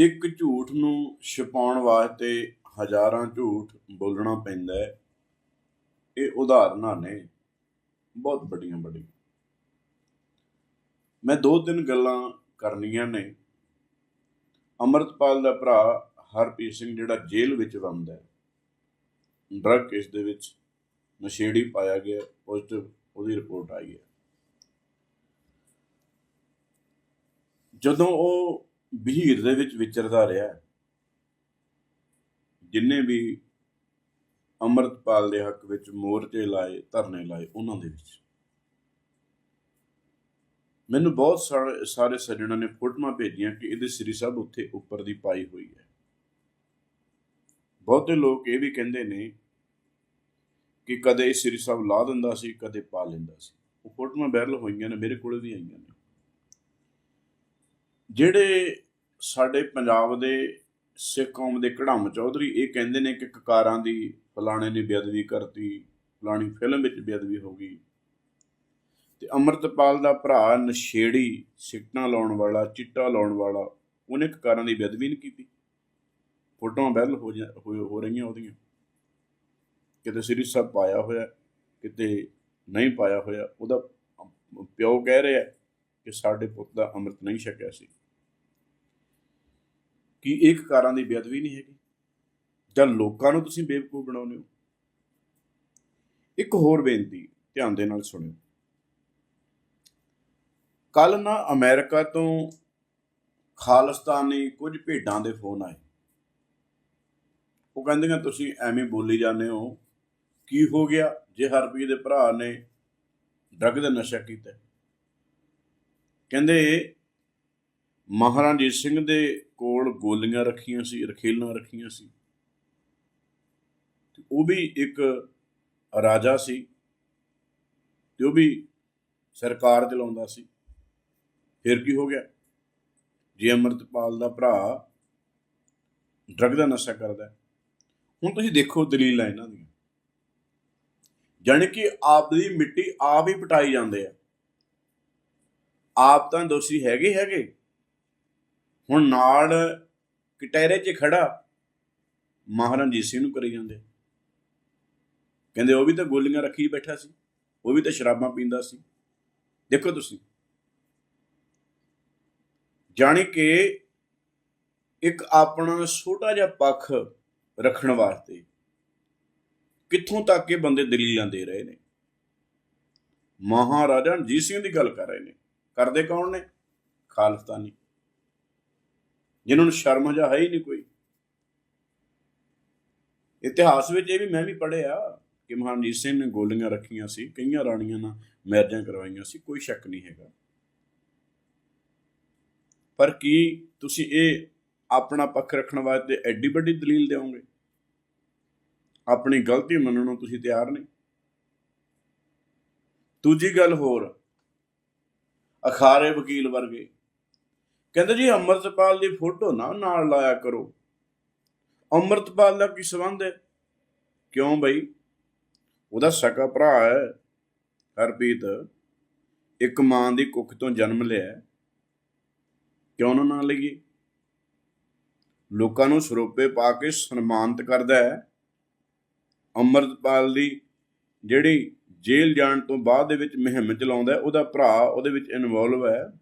ਇੱਕ ਝੂਠ ਨੂੰ ਛੁਪਾਉਣ ਵਾਸਤੇ ਹਜ਼ਾਰਾਂ ਝੂਠ ਬੋਲਣਾ ਪੈਂਦਾ ਹੈ। ਇਹ ਉਦਾਹਰਨਾਂ ਨੇ ਬਹੁਤ ਵੱਡੀਆਂ ਵੱਡੀਆਂ। ਮੈਂ ਦੋ ਤਿੰਨ ਗੱਲਾਂ ਕਰਨੀਆਂ ਨੇ। ਅਮਰਤਪਾਲ ਦਾ ਭਰਾ ਹਰਪ੍ਰੀਤ ਸਿੰਘ ਜਿਹੜਾ ਜੇਲ੍ਹ ਵਿੱਚ ਬੰਦ ਹੈ। ਡਰੱਗ ਕੇਸ ਦੇ ਵਿੱਚ ਨਸ਼ੇੜੀ ਪਾਇਆ ਗਿਆ ਪੋਜ਼ਿਟਿਵ ਉਹਦੀ ਰਿਪੋਰਟ ਆਈ ਹੈ। ਜਦੋਂ ਉਹ ਬਹੀਰ ਦੇ ਵਿੱਚ ਵਿਚਰਦਾ ਰਿਹਾ। ਜਿੰਨੇ ਵੀ ਅੰਮ੍ਰਿਤਪਾਲ ਦੇ ਹੱਕ ਵਿੱਚ ਮੋਰਚੇ ਲਾਏ, ਧਰਨੇ ਲਾਏ, ਉਹਨਾਂ ਦੇ ਵਿੱਚ। ਮੈਨੂੰ ਬਹੁਤ ਸਾਰੇ ਸੱਜਣਾਂ ਨੇ ਫੋਟੋਆਂ ਭੇਜੀਆਂ ਕਿ ਇਹਦੇ ਸ੍ਰੀ ਸਾਹਿਬ ਉੱਥੇ ਉੱਪਰ ਦੀ ਪਾਈ ਹੋਈ ਹੈ। ਬਹੁਤੇ ਲੋਕ ਇਹ ਵੀ ਕਹਿੰਦੇ ਨੇ ਕਿ ਕਦੇ ਇਹ ਸ੍ਰੀ ਸਾਹਿਬ ਲਾ ਦਿੰਦਾ ਸੀ, ਕਦੇ ਪਾ ਲੈਂਦਾ ਸੀ। ਉਹ ਫੋਟੋਆਂ ਵਾਇਰਲ ਹੋਈਆਂ ਨੇ, ਮੇਰੇ ਕੋਲ ਵੀ ਆਈਆਂ ਨੇ। ਜਿਹੜੇ ਸਾਡੇ ਪੰਜਾਬ ਦੇ ਸਿੱਖ ਕੌਮ ਦੇ ਕੜਮ ਚੌਧਰੀ, ਇਹ ਕਹਿੰਦੇ ਨੇ ਕਿ ਕਕਾਰਾਂ ਦੀ ਫਲਾਣੇ ਨੇ ਬੇਅਦਬੀ ਕਰਤੀ, ਫਲਾਣੀ ਫਿਲਮ ਵਿੱਚ ਬੇਅਦਬੀ ਹੋ ਗਈ। ਤੇ ਅਮਰਤਪਾਲ ਦਾ ਭਰਾ ਨਸ਼ੇੜੀ ਸਿੱਟਾਂ ਲਾਉਣ ਵਾਲਾ, ਚਿੱਟਾ ਲਾਉਣ ਵਾਲਾ, ਉਹਨੇ ਕਕਾਰਾਂ ਦੀ ਬੇਅਦਬੀ ਨਹੀਂ ਕੀਤੀ। ਫੋਟੋਆਂ ਵਾਇਰਲ ਹੋ ਜਾ- ਹੋ ਹੋ ਰਹੀਆਂ ਉਹਦੀਆਂ। ਕਿਤੇ ਸ੍ਰੀ ਸਾਹਿਬ ਪਾਇਆ ਹੋਇਆ, ਕਿਤੇ ਨਹੀਂ ਪਾਇਆ ਹੋਇਆ, ਉਹਦਾ ਪਿਓ ਕਹਿ ਰਿਹਾ ਕਿ ਸਾਡੇ ਪੁੱਤ ਦਾ ਅੰਮ੍ਰਿਤ ਨਹੀਂ ਛਕਿਆ ਸੀ। ਕੀ ਇਹ ਕਾਰਾਂ ਦੀ ਬੇਅਦਬੀ ਨਹੀਂ ਹੈਗੀ? ਜਾਂ ਲੋਕਾਂ ਨੂੰ ਤੁਸੀਂ ਬੇਵਕੂਫ ਬਣਾਉਂਦੇ ਹੋ? ਇੱਕ ਹੋਰ ਬੇਨਤੀ ਧਿਆਨ ਦੇ ਨਾਲ ਸੁਣਿਓ। ਕੱਲ ਨਾ ਅਮਰੀਕਾ ਤੋਂ ਖਾਲਿਸਤਾਨੀ ਕੁਝ ਭੇਡਾਂ ਦੇ ਫੋਨ ਆਏ। ਉਹ ਕਹਿੰਦੀਆਂ, ਤੁਸੀਂ ਐਵੇਂ ਬੋਲੀ ਜਾਂਦੇ ਹੋ, ਕੀ ਹੋ ਗਿਆ? ਜੇ ਹਰਪ੍ਰੀਤ ਦੇ ਭਰਾ ਨੇ ਡਰੱਗ ਦਾ ਨਸ਼ਾ ਕੀਤਾ ਕਹਿੰਦੇ ਮਹਾਰਾਜੀਤ ਸਿੰਘ ਦੇ ਕੋਲ ਗੋਲੀਆਂ ਰੱਖੀਆਂ ਸੀ, ਰਖੇਲਾਂ ਰੱਖੀਆਂ ਸੀ। ਉਹ ਵੀ ਇੱਕ ਰਾਜਾ ਸੀ ਤੇ ਉਹ ਵੀ ਸਰਕਾਰ ਚਲਾਉਂਦਾ ਸੀ। ਫਿਰ ਕੀ ਹੋ ਗਿਆ? ਜੇ ਅਮਰਤਪਾਲ ਦਾ ਭਰਾ ਡਰੱਗ ਦਾ ਨਸ਼ਾ ਕਰਦਾ ਹੁਣ ਤੁਸੀਂ ਦੇਖੋ ਦਲੀਲਾਂ ਇਹਨਾਂ ਦੀਆਂ। ਜਾਣੀ ਕਿ ਆਪ ਦੀ ਮਿੱਟੀ ਆਪ ਹੀ ਪਟਾਈ ਜਾਂਦੇ ਆ। ਆਪ ਤਾਂ ਦੋਸ਼ੀ ਹੈਗੇ ਹੈਗੇ। ਹੁਣ ਨਾਲ ਕਟਹਿਰੇ 'ਚ ਖੜਾ ਮਹਾਰਣਜੀਤ ਸਿੰਘ ਨੂੰ ਕਰੀ ਜਾਂਦੇ। ਕਹਿੰਦੇ, ਉਹ ਵੀ ਤਾਂ ਗੋਲੀਆਂ ਰੱਖੀ ਬੈਠਾ ਸੀ, ਉਹ ਵੀ ਤਾਂ ਸ਼ਰਾਬਾਂ ਪੀਂਦਾ ਸੀ। ਦੇਖੋ ਤੁਸੀਂ, ਜਾਣੀ ਕਿ ਇੱਕ ਆਪਣਾ ਛੋਟਾ ਜਿਹਾ ਪੱਖ ਰੱਖਣ ਵਾਸਤੇ ਕਿੱਥੋਂ ਤੱਕ ਇਹ ਬੰਦੇ ਦਲੀਲਾਂ ਦੇ ਰਹੇ ਨੇ? ਮਹਾਰਾਜਾ ਰਣਜੀਤ ਸਿੰਘ ਦੀ ਗੱਲ ਕਰ ਰਹੇ ਨੇ। ਕਰਦੇ ਕੌਣ ਨੇ? ਖਾਲਸਤਾਨੀ। ਜਿਨ੍ਹਾਂ ਨੂੰ ਸ਼ਰਮ ਜਾਂ ਹੈ ਹੀ ਨਹੀਂ ਕੋਈ। ਇਤਿਹਾਸ ਵਿੱਚ ਇਹ ਵੀ ਮੈਂ ਵੀ ਪੜ੍ਹਿਆ ਕਿ ਮਹਾਰਾਜਾ ਸਿੰਘ ਨੇ ਗੋਲੀਆਂ ਰੱਖੀਆਂ ਸੀ, ਕਈਆਂ ਰਾਣੀਆਂ ਨਾਲ ਮੈਰਜਾਂ ਕਰਵਾਈਆਂ ਸੀ, ਕੋਈ ਸ਼ੱਕ ਨਹੀਂ ਹੈਗਾ। ਪਰ ਕੀ ਤੁਸੀਂ ਇਹ ਆਪਣਾ ਪੱਖ ਰੱਖਣ ਵਾਸਤੇ ਐਡੀ ਵੱਡੀ ਦਲੀਲ ਦਿਓਗੇ? ਆਪਣੀ ਗਲਤੀ ਮੰਨਣ ਨੂੰ ਤੁਸੀਂ ਤਿਆਰ ਨਹੀਂ। ਦੂਜੀ ਗੱਲ ਹੋਰ ਅਖਾਰੇ ਵਕੀਲ ਵਰਗੇ ਕਹਿੰਦੇ ਜੀ ਅੰਮ੍ਰਿਤਪਾਲ ਦੀ ਫੋਟੋ ਨਾ ਨਾਲ ਲਾਇਆ ਕਰੋ। ਅੰਮ੍ਰਿਤਪਾਲ ਦਾ ਕੀ ਸੰਬੰਧ ਹੈ? ਕਿਉਂ ਬਈ? ਉਹਦਾ ਸਕਾ ਭਰਾ ਹੈ, ਹਰਪ੍ਰੀਤ। ਇੱਕ ਮਾਂ ਦੀ ਕੁੱਖ ਤੋਂ ਜਨਮ ਲਿਆ ਕਿਉਂ ਨਾ ਨਾਂ ਲਈਏ? ਲੋਕਾਂ ਨੂੰ ਸਰੋਪੇ ਪਾ ਕੇ ਸਨਮਾਨਿਤ ਕਰਦਾ ਹੈ। ਅੰਮ੍ਰਿਤਪਾਲ ਦੀ ਜਿਹੜੀ ਜੇਲ੍ਹ ਜਾਣ ਤੋਂ ਬਾਅਦ ਦੇ ਵਿੱਚ ਮੁਹਿੰਮ ਚਲਾਉਂਦਾ ਉਹਦਾ ਭਰਾ ਉਹਦੇ ਵਿੱਚ ਇਨਵੋਲਵ ਹੈ।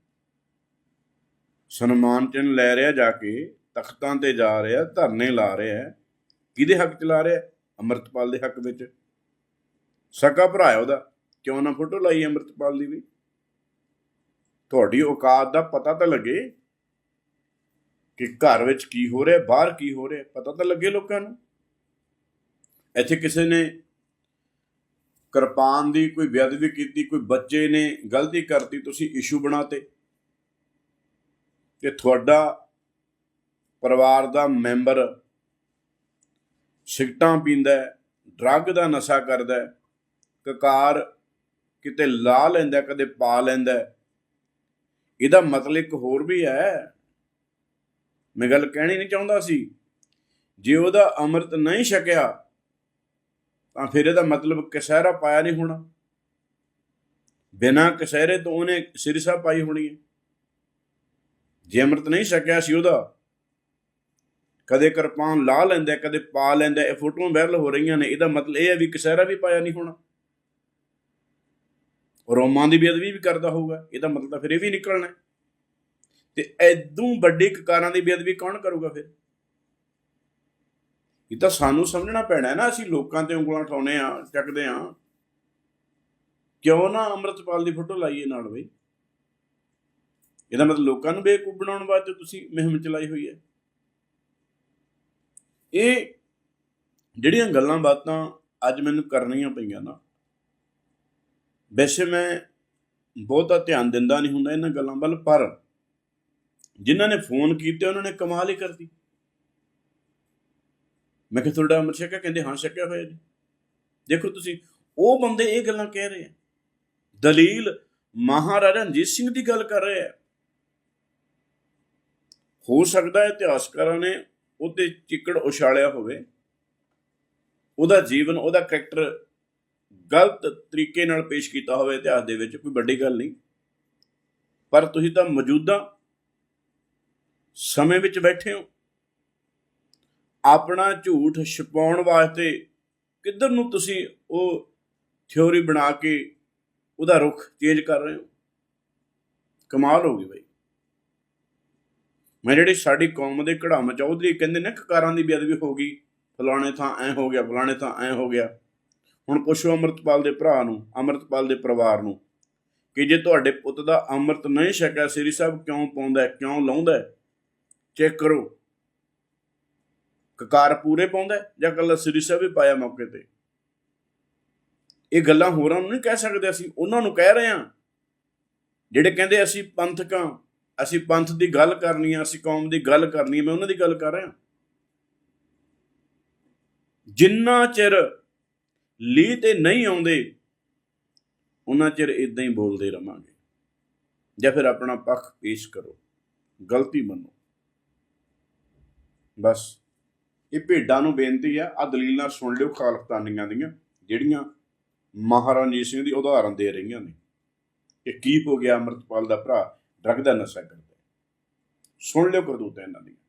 ਸਨਮਾਨ ਚਿੰਨ੍ਹ ਲੈ ਰਿਹਾ ਜਾ ਕੇ, ਤਖਤਾਂ ਤੇ ਜਾ ਰਿਹਾ, ਧਰਨੇ ਲਾ ਰਿਹਾ ਕਿਹਦੇ ਹੱਕ ਚ ਲਾ ਰਿਹਾ ਅੰਮ੍ਰਿਤਪਾਲ ਦੇ ਹੱਕ ਵਿੱਚ। ਸਕਾ ਭਰਾ ਉਹਦਾ। ਕਿਉਂ ਨਾ ਫੋਟੋ ਲਾਈ ਅੰਮ੍ਰਿਤਪਾਲ ਦੀ ਵੀ? ਤੁਹਾਡੀ ਔਕਾਤ ਦਾ ਪਤਾ ਤਾਂ ਲੱਗੇ ਕਿ ਘਰ ਵਿੱਚ ਕੀ ਹੋ ਰਿਹਾ, ਬਾਹਰ ਕੀ ਹੋ ਰਿਹਾ, ਪਤਾ ਤਾਂ ਲੱਗੇ ਲੋਕਾਂ ਨੂੰ। ਇੱਥੇ ਕਿਸੇ ਨੇ ਕਿਰਪਾਨ ਦੀ, ਕੋਈ ਬੇਅਦਬੀ ਕੀਤੀ, ਕੋਈ ਬੱਚੇ ਨੇ ਗਲਤੀ ਕਰਤੀ, ਤੁਸੀਂ ਇਸ਼ੂ ਬਣਾਤੇ। ਕਿ ਤੁਹਾਡਾ ਪਰਿਵਾਰ ਦਾ ਮੈਂਬਰ ਸਿਗਟਾਂ ਪੀਂਦਾ ਡਰੱਗ ਦਾ ਨਸ਼ਾ ਕਰਦਾ ਕਕਾਰ ਕਿਤੇ ਲਾ ਲੈਂਦਾ, ਕਦੇ ਪਾ ਲੈਂਦਾ ਇਹਦਾ ਮਤਲਬ ਇੱਕ ਹੋਰ ਵੀ ਹੈ। ਮੈਂ ਗੱਲ ਕਹਿਣੀ ਨਹੀਂ ਚਾਹੁੰਦਾ ਸੀ। ਜੇ ਉਹਦਾ ਅੰਮ੍ਰਿਤ ਨਹੀਂ ਛਕਿਆ, ਤਾਂ ਫਿਰ ਇਹਦਾ ਮਤਲਬ ਕਸਹਿਰਾ ਪਾਇਆ ਨਹੀਂ ਹੋਣਾ। ਬਿਨਾਂ ਕਸਹਿਰੇ ਤੋਂ ਉਹਨੇ ਸਿਰਸਾ ਪਾਈ ਹੋਣੀ ਹੈ। ਜੇ ਅੰਮ੍ਰਿਤ ਨਹੀਂ ਛਕਿਆ ਸੀ ਉਹਦਾ, ਕਦੇ ਕਿਰਪਾਨ ਲਾ ਲੈਂਦਾ, ਕਦੇ ਪਾ ਲੈਂਦਾ, ਇਹ ਫੋਟੋਆਂ ਵਾਇਰਲ ਹੋ ਰਹੀਆਂ ਨੇ, ਇਹਦਾ ਮਤਲਬ ਇਹ ਹੈ ਵੀ ਕਸਹਿਰਾ ਵੀ ਪਾਇਆ ਨਹੀਂ ਹੋਣਾ। ਰੋਮਾਂ ਦੀ ਬੇਅਦਬੀ ਵੀ ਕਰਦਾ ਹੋਊਗਾ, ਇਹਦਾ ਮਤਲਬ ਤਾਂ ਫਿਰ ਇਹ ਵੀ ਨਿਕਲਣਾ ਤੇ ਐਦੋਂ ਵੱਡੀ ਕਕਾਰਾਂ ਦੀ ਬੇਅਦਬੀ ਕੌਣ ਕਰੂਗਾ ਫਿਰ? ਇਹ ਤਾਂ ਸਾਨੂੰ ਸਮਝਣਾ ਪੈਣਾ ਨਾ, ਅਸੀਂ ਲੋਕਾਂ ਤੇ ਉਂਗਲਾਂ ਉਠਾਉਨੇ ਆ ਚੱਕਦੇ ਆ ਕਿਉਂ ਨਾ ਅੰਮ੍ਰਿਤਪਾਲ ਦੀ ਫੋਟੋ ਲਾਈਏ ਨਾਲ ਬਈ? ਇਹਦਾ ਮਤਲਬ ਲੋਕਾਂ ਨੂੰ ਬੇਵਕੂਫ ਬਣਾਉਣ ਵਾਸਤੇ ਤੁਸੀਂ ਮੁਹਿੰਮ ਚਲਾਈ ਹੋਈ ਹੈ। ਇਹ ਜਿਹੜੀਆਂ ਗੱਲਾਂ ਬਾਤਾਂ ਅੱਜ ਮੈਨੂੰ ਕਰਨੀਆਂ ਪਈਆਂ ਨਾ, ਵੈਸੇ ਮੈਂ ਬਹੁਤਾ ਧਿਆਨ ਦਿੰਦਾ ਨਹੀਂ ਹੁੰਦਾ ਇਹਨਾਂ ਗੱਲਾਂ ਵੱਲ, ਪਰ ਜਿਨ੍ਹਾਂ ਨੇ ਫੋਨ ਕੀਤੇ ਉਹਨਾਂ ਨੇ ਕਮਾਲ ਹੀ ਕਰਦੀ ਮੈਂ ਕਿਹਾ ਤੁਹਾਡਾ ਅਮਰ ਛਕਿਆ ਕਹਿੰਦੇ, ਹਾਂ ਛਕਿਆ ਹੋਇਆ ਜੀ। ਦੇਖੋ ਤੁਸੀਂ, ਉਹ ਬੰਦੇ ਇਹ ਗੱਲਾਂ ਕਹਿ ਰਹੇ ਆ। ਦਲੀਲ ਮਹਾਰਾਜਾ ਰਣਜੀਤ ਸਿੰਘ ਦੀ ਗੱਲ ਕਰ ਰਹੇ ਆ। ਹੋ ਸਕਦਾ ਹੈ ਇਤਿਹਾਸਕਾਰਾਂ ਨੇ ਉਹਤੇ ਚਿੱਕੜ ਉਛਾਲਿਆ ਹੋਵੇ। ਉਹਦਾ ਜੀਵਨ, ਉਹਦਾ ਕੈਰੈਕਟਰ ਗਲਤ ਤਰੀਕੇ ਨਾਲ ਪੇਸ਼ ਕੀਤਾ ਹੋਵੇ ਇਤਿਹਾਸ ਦੇ ਵਿੱਚ, ਕੋਈ ਵੱਡੀ ਗੱਲ ਨਹੀਂ। ਪਰ ਤੁਸੀਂ ਤਾਂ ਮੌਜੂਦਾ ਸਮੇਂ ਵਿੱਚ ਬੈਠੇ ਹੋ। ਆਪਣਾ ਝੂਠ ਛਪਾਉਣ ਵਾਸਤੇ ਕਿੱਧਰ ਨੂੰ ਤੁਸੀਂ ਉਹ ਥਿਉਰੀ ਬਣਾ ਕੇ ਉਹਦਾ ਰੁਖ ਚੇਂਜ ਕਰ ਰਹੇ ਹੋ? ਕਮਾਲ ਹੋ ਗਈ ਬਈ। ਮੈਂ ਜਿਹੜੇ ਸਾਡੀ ਕੌਮ ਦੇ ਕੜਾਮ ਚੌਧਰੀ ਕਹਿੰਦੇ ਨੇ ਕਕਾਰਾਂ ਦੀ ਬੇਅਦਬੀ ਹੋ ਗਈ। ਫਲਾਣੇ ਥਾਂ ਐ ਹੋ ਗਿਆ, ਫਲਾਣੇ ਥਾਂ ਐ ਹੋ ਗਿਆ। ਹੁਣ ਪੁੱਛੋ ਅੰਮ੍ਰਿਤਪਾਲ ਦੇ ਭਰਾ ਨੂੰ, ਅੰਮ੍ਰਿਤਪਾਲ ਦੇ ਪਰਿਵਾਰ ਨੂੰ, ਕਿ ਜੇ ਤੁਹਾਡੇ ਪੁੱਤ ਦਾ ਅੰਮ੍ਰਿਤ ਨਹੀਂ ਛਕਿਆ, ਸ੍ਰੀ ਸਾਹਿਬ ਕਿਉਂ ਪਾਉਂਦਾ ਕਿਉਂ ਲਾਉਂਦਾ ਚੈੱਕ ਕਰੋ। ਕਕਾਰ ਪੂਰੇ ਪਾਉਂਦਾ ਜਾਂ ਕੱਲਾ ਸ੍ਰੀ ਸਾਹਿਬ ਹੀ ਪਾਇਆ ਮੌਕੇ ਤੇ? ਇਹ ਗੱਲਾਂ ਹੋਰਾਂ ਨੂੰ ਨਹੀਂ ਕਹਿ ਸਕਦੇ ਅਸੀਂ, ਉਹਨਾਂ ਨੂੰ ਕਹਿ ਰਹੇ ਹਾਂ। ਜਿਹੜੇ ਕਹਿੰਦੇ ਅਸੀਂ ਪੰਥਕਾਂ ਅਸੀਂ ਪੰਥ ਦੀ ਗੱਲ ਕਰਨੀ ਆ, ਅਸੀਂ ਕੌਮ ਦੀ ਗੱਲ ਕਰਨੀ ਮੈਂ ਉਹਨਾਂ ਦੀ ਗੱਲ ਕਰ ਰਿਹਾ। ਜਿੰਨਾ ਚਿਰ ਲੀ ਤੇ ਨਹੀਂ ਆਉਂਦੇ, ਉਹਨਾਂ ਚਿਰ ਇਦਾਂ ਹੀ ਬੋਲਦੇ ਰਵਾਂਗੇ। ਜਾਂ ਫਿਰ ਆਪਣਾ ਪੱਖ ਪੇਸ਼ ਕਰੋ, ਗਲਤੀ ਮੰਨੋ। ਬਸ, ਇਹ ਭੇਡਾਂ ਨੂੰ ਬੇਨਤੀ ਆ ਆ ਦਲੀਲ ਸੁਣ ਲਿਓ ਖਾਲਫਤਾਨੀਆਂ ਦੀਆਂ, ਜਿਹੜੀਆਂ ਮਹਾਰਾਜਾ ਸਿੰਘ ਦੀ ਉਦਾਹਰਨ ਦੇ ਰਹੀਆਂ ਨੇ। ਕਿ ਕੀ ਹੋ ਗਿਆ ਅੰਮ੍ਰਿਤਪਾਲ ਦਾ ਭਰਾ? ਡਰਗ ਦਾ ਨਸ਼ਾ ਕਰਦਾ। ਸੁਣ ਲਿਓ ਕਰਤੂਤਾਂ ਇਹਨਾਂ ਦੀਆਂ।